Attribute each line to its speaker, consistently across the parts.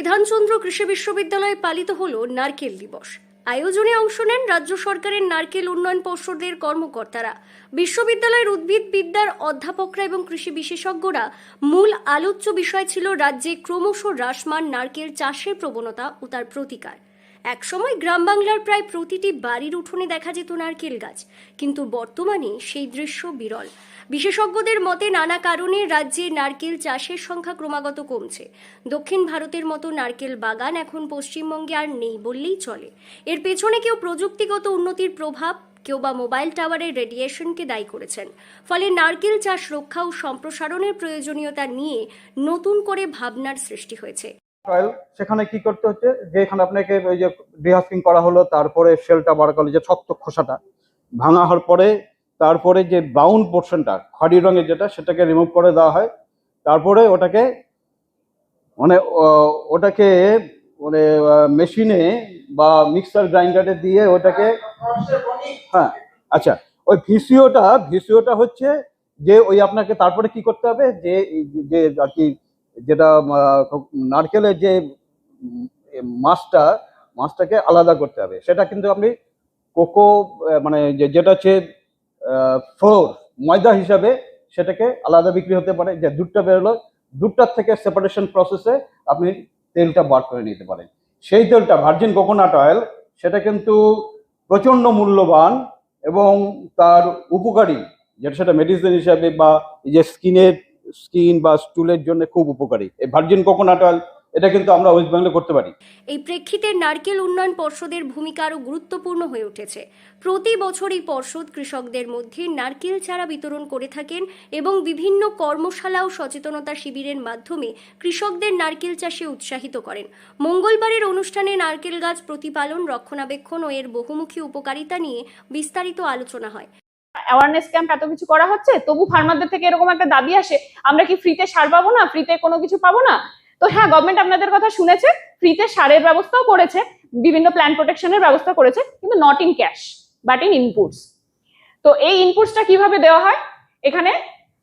Speaker 1: বিধানচন্দ্র কৃষি বিশ্ববিদ্যালয়ে পালিত হল নারকেল দিবস। আয়োজনে অংশ নেন রাজ্য সরকারের নারকেল উন্নয়ন পর্ষদের কর্মকর্তারা। বিশ্ববিদ্যালয়ের উদ্ভিদ বিদ্যার অধ্যাপকরা এবং কৃষি বিশেষজ্ঞরা মূল আলোচ্য বিষয় ছিল রাজ্যে ক্রমশ হ্রাসমান নারকেল চাষের প্রবণতা ও তার প্রতিকার। একসময় গ্রাম বাংলার প্রায় প্রতিটি বাড়ির উঠোনে দেখা যেত নারকেল গাছ, কিন্তু বর্তমানে সেই দৃশ্য বিরল। বিশেষজ্ঞদের মতে নানা কারণে রাজ্যে নারকেল চাষের সংখ্যা ক্রমাগত কমছে। দক্ষিণ ভারতের মতো নারকেল বাগান এখন পশ্চিমবঙ্গে আর নেই বললেই চলে। এর পেছনে কেউ প্রযুক্তিগত উন্নতির প্রভাব, কেউ বা মোবাইল টাওয়ারের রেডিয়েশনকে দায়ী করেছেন। ফলে নারকেল চাষ রক্ষা ও সম্প্রসারণের প্রয়োজনীয়তা নিয়ে নতুন করে ভাবনার সৃষ্টি হয়েছে।
Speaker 2: অয়েল সেখানে কি করতে হচ্ছে? যে এখানে আপনাকে ওই যে ডিহাস্কিং করা হলো, তারপরে শেলটা বার করল, যে শক্ত খোসাটা। ভাঙা হওয়ার পরে, তারপরে যে ব্রাউন পোর্শনটা খড়ি রঙের যেটা, সেটাকে রিমুভ করে দেওয়া হয়। তারপরে ওটাকে মানে ওটাকে মানে মেশিনে বা মিক্সার গ্রাইন্ডারে দিয়ে ওটাকে হ্যাঁ আচ্ছা ওই ভিসিওটা ভিসিওটা হচ্ছে যে ওই আপনাকে তারপরে কি করতে হবে? যে যে আর কি যেটা নারকেলের যে মাছটা, মাছটাকে আলাদা করতে হবে। সেটা কিন্তু আপনি কোকো মানে যে- যেটা হচ্ছে ফ্লোর, ময়দা হিসাবে সেটাকে আলাদা বিক্রি হতে পারে। যে দুধটা বেরোলো, দুধটার থেকে সেপারেশন প্রসেসে আপনি তেলটা বার করে নিতে পারেন। সেই তেলটা ভার্জিন কোকোনাট অয়েল সেটা কিন্তু প্রচণ্ড মূল্যবান এবং তার উপকারী, যেটা সেটা মেডিসিন হিসাবে বা যে স্কিনের স্কিন বা স্টুলের জন্য খুব উপকারী। এই ভার্জিন কোকোনাট অয়েল, এটা কিন্তু আমরা ওয়েস্ট বেঙ্গলে করতে পারি।
Speaker 1: এই প্রেক্ষিতে নারকেল উন্নয়ন পর্ষদের ভূমিকা আরও গুরুত্বপূর্ণ হয়ে উঠেছে। প্রতি বছর এই পর্ষদ কৃষকদের মধ্যে নারকেল চারা বিতরণ করে থাকেন এবং বিভিন্ন কর্মশালা ও সচেতনতা শিবিরের মাধ্যমে কৃষকদের নারকেল চাষে উৎসাহিত করেন। মঙ্গলবারের অনুষ্ঠানে নারকেল গাছ প্রতিপালন, রক্ষণাবেক্ষণ ও এর বহুমুখী উপকারিতা নিয়ে বিস্তারিত আলোচনা হয়।
Speaker 3: অ্যাওয়ারনেস ক্যাম্প এত কিছু করা হচ্ছে? তবু ফার্মারদের থেকে এরকম একটা দাবি আসে, আমরা কি ফ্রিতে সার পাবো না? ফ্রিতে কোনো কিছু পাবো না? তো হ্যাঁ গভর্নমেন্ট আপনাদের কথা শুনেছে ফ্রিতে সারের ব্যবস্থাও করেছে, বিভিন্ন প্ল্যান প্রোটেকশনের ব্যবস্থা করেছে, কিন্তু not in cash but in inputs তো এই ইনপুটসটা কীভাবে দেওয়া হয়? এখানে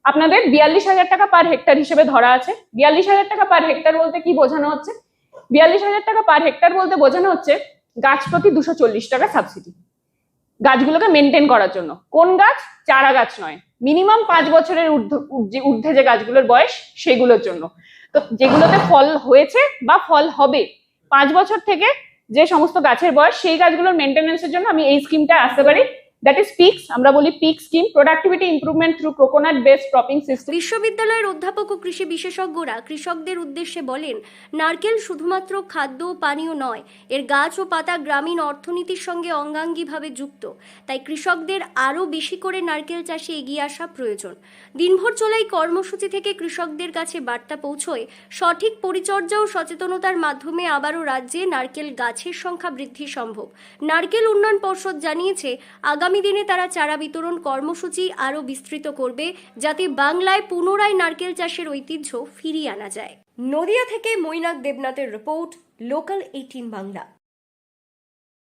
Speaker 3: আপনাদের বিয়াল্লিশ হাজার টাকা পার হেক্টর হিসেবে ধরা আছে। বিয়াল্লিশ হাজার টাকা পার হেক্টর বলতে কি বোঝানো হচ্ছে? বিয়াল্লিশ হাজার টাকা পার হেক্টর বলতে বোঝানো হচ্ছে, গাছ প্রতি দুশো চল্লিশ টাকা সাবসিডি গাছগুলোকে মেনটেন করার জন্য। কোন গাছ? চারা গাছ নয়। মিনিমাম পাঁচ বছরের ঊর্ধ্ব, যে গাছগুলোর বয়স, সেগুলোর জন্য। তো যেগুলোতে ফল হয়েছে বা ফল হবে, পাঁচ বছর থেকে যে সমস্ত গাছের বয়স, সেই গাছগুলোর মেনটেন্যান্সের জন্য আমি এই স্কিমটা আসতে পারি। দ্যাট ইজ পিক্স আমরা বলি productivity improvement through coconut based cropping system
Speaker 1: বিশ্ববিদ্যালয়ের অধ্যাপক ও কৃষি বিশেষজ্ঞরা কৃষকদের উদ্দেশ্যে বলেন, নারকেল শুধুমাত্র খাদ্য ও পানীয় নয়, এর গাছ ও পাতা গ্রামীণ অর্থনীতির সঙ্গে অঙ্গাঙ্গিভাবে যুক্ত। তাই কৃষকদের আরও বেশি করে নারকেল চাষে এগিয়ে আসা প্রয়োজন। দিনভর চলা এই কর্মসূচি থেকে কৃষকদের কাছে বার্তা পৌঁছয়, সঠিক পরিচর্যা ও সচেতনতার মাধ্যমে আবারও রাজ্যে নারকেল গাছের সংখ্যা বৃদ্ধি সম্ভব। নারকেল উন্নয়ন পর্ষদ জানিয়েছে আগামী দিনে তারা চারা বিতরণ কর্মসূচি আরও বিস্তৃত করবে যাতে বাংলায় পুনরায় নারকেল চাষের ঐতিহ্য ফিরিয়ে আনা যায়। নদিয়া থেকে মৈনাক দেবনাথের রিপোর্ট লোকাল এইটিন বাংলা